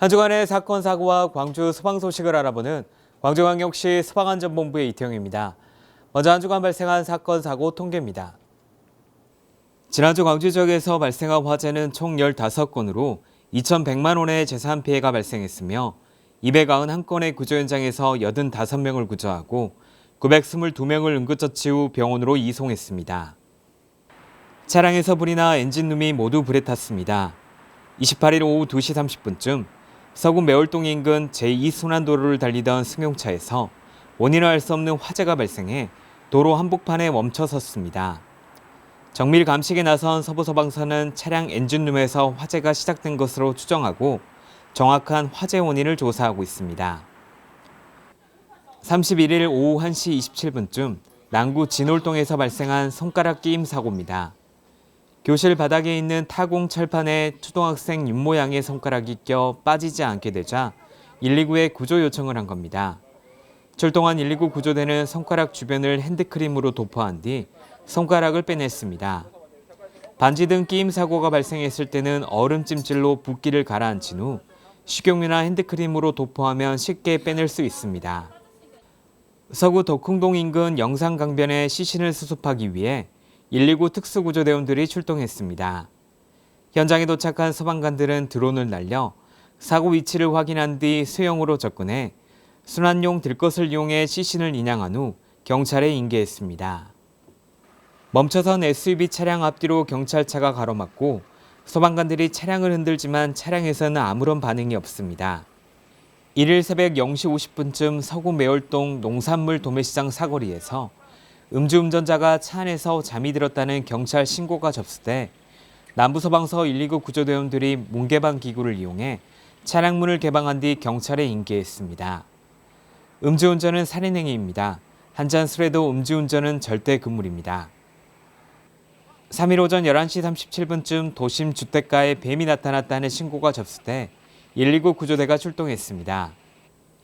한 주간의 사건 사고와 광주 소방 소식을 알아보는 광주광역시 소방안전본부의 이태영입니다. 먼저 한 주간 발생한 사건 사고 통계입니다. 지난주 광주 지역에서 발생한 화재는 총 15건으로 2,100만 원의 재산 피해가 발생했으며 291건의 구조 현장에서 85명을 구조하고 922명을 응급처치 후 병원으로 이송했습니다. 차량에서 불이 나 엔진룸이 모두 불에 탔습니다. 28일 오후 2시 30분쯤 서구 매월동 인근 제2순환도로를 달리던 승용차에서 원인을 알 수 없는 화재가 발생해 도로 한복판에 멈춰 섰습니다. 정밀 감식에 나선 서부 소방서는 차량 엔진룸에서 화재가 시작된 것으로 추정하고 정확한 화재 원인을 조사하고 있습니다. 31일 오후 1시 27분쯤 남구 진월동에서 발생한 손가락 끼임 사고입니다. 교실 바닥에 있는 타공 철판에 초등학생 윤모양의 손가락이 껴 빠지지 않게 되자 119에 구조 요청을 한 겁니다. 출동한 119 구조대는 손가락 주변을 핸드크림으로 도포한 뒤 손가락을 빼냈습니다. 반지 등 끼임 사고가 발생했을 때는 얼음 찜질로 붓기를 가라앉힌 후 식용유나 핸드크림으로 도포하면 쉽게 빼낼 수 있습니다. 서구 덕흥동 인근 영산강변의 시신을 수습하기 위해 119 특수구조대원들이 출동했습니다. 현장에 도착한 소방관들은 드론을 날려 사고 위치를 확인한 뒤 수영으로 접근해 순환용 들것을 이용해 시신을 인양한 후 경찰에 인계했습니다. 멈춰선 SUV 차량 앞뒤로 경찰차가 가로막고 소방관들이 차량을 흔들지만 차량에서는 아무런 반응이 없습니다. 1일 새벽 0시 50분쯤 서구 매월동 농산물 도매시장 사거리에서 음주운전자가 차 안에서 잠이 들었다는 경찰 신고가 접수돼 남부소방서 119 구조대원들이 문개방 기구를 이용해 차량 문을 개방한 뒤 경찰에 인계했습니다. 음주운전은 살인행위입니다. 한 잔 술에도 음주운전은 절대 금물입니다. 3일 오전 11시 37분쯤 도심 주택가에 뱀이 나타났다는 신고가 접수돼 119 구조대가 출동했습니다.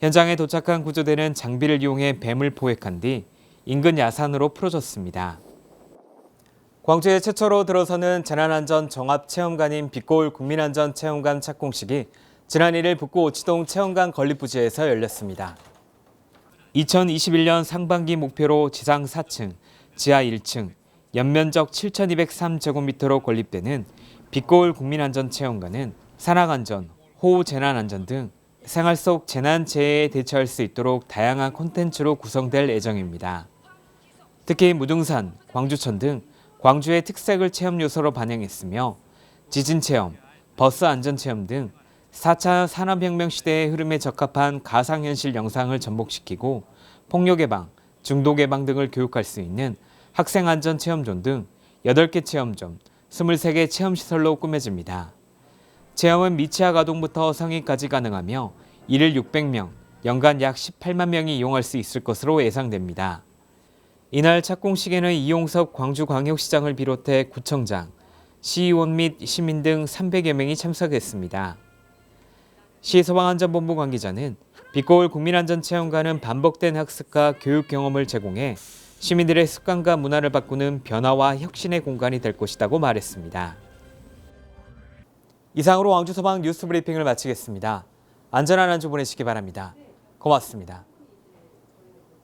현장에 도착한 구조대는 장비를 이용해 뱀을 포획한 뒤 인근 야산으로 풀어줬습니다. 광주에 최초로 들어서는 재난안전 종합체험관인 빛고울 국민안전체험관 착공식이 지난 1일 북구 오치동 체험관 건립 부지에서 열렸습니다. 2021년 상반기 목표로 지상 4층, 지하 1층, 연면적 7,203제곱미터로 건립되는 빛고울 국민안전체험관은 산악안전, 호우 재난안전 등 생활 속 재난 재해에 대처할 수 있도록 다양한 콘텐츠로 구성될 예정입니다. 특히 무등산, 광주천 등 광주의 특색을 체험 요소로 반영했으며 지진 체험, 버스 안전 체험 등 4차 산업혁명 시대의 흐름에 적합한 가상현실 영상을 접목시키고 폭력 예방, 중독 예방 등을 교육할 수 있는 학생 안전 체험존 등 8개 체험점, 23개 체험시설로 꾸며집니다. 체험은 미취학 아동부터 성인까지 가능하며 이를 600명, 연간 약 18만 명이 이용할 수 있을 것으로 예상됩니다. 이날 착공식에는 이용섭 광주광역시장을 비롯해 구청장, 시의원 및 시민 등 300여 명이 참석했습니다. 시소방안전본부 관계자는 빛거울 국민안전체험관은 반복된 학습과 교육 경험을 제공해 시민들의 습관과 문화를 바꾸는 변화와 혁신의 공간이 될 것이라고 말했습니다. 이상으로 왕주소방 뉴스 브리핑을 마치겠습니다. 안전한 한 주 보내시기 바랍니다. 고맙습니다.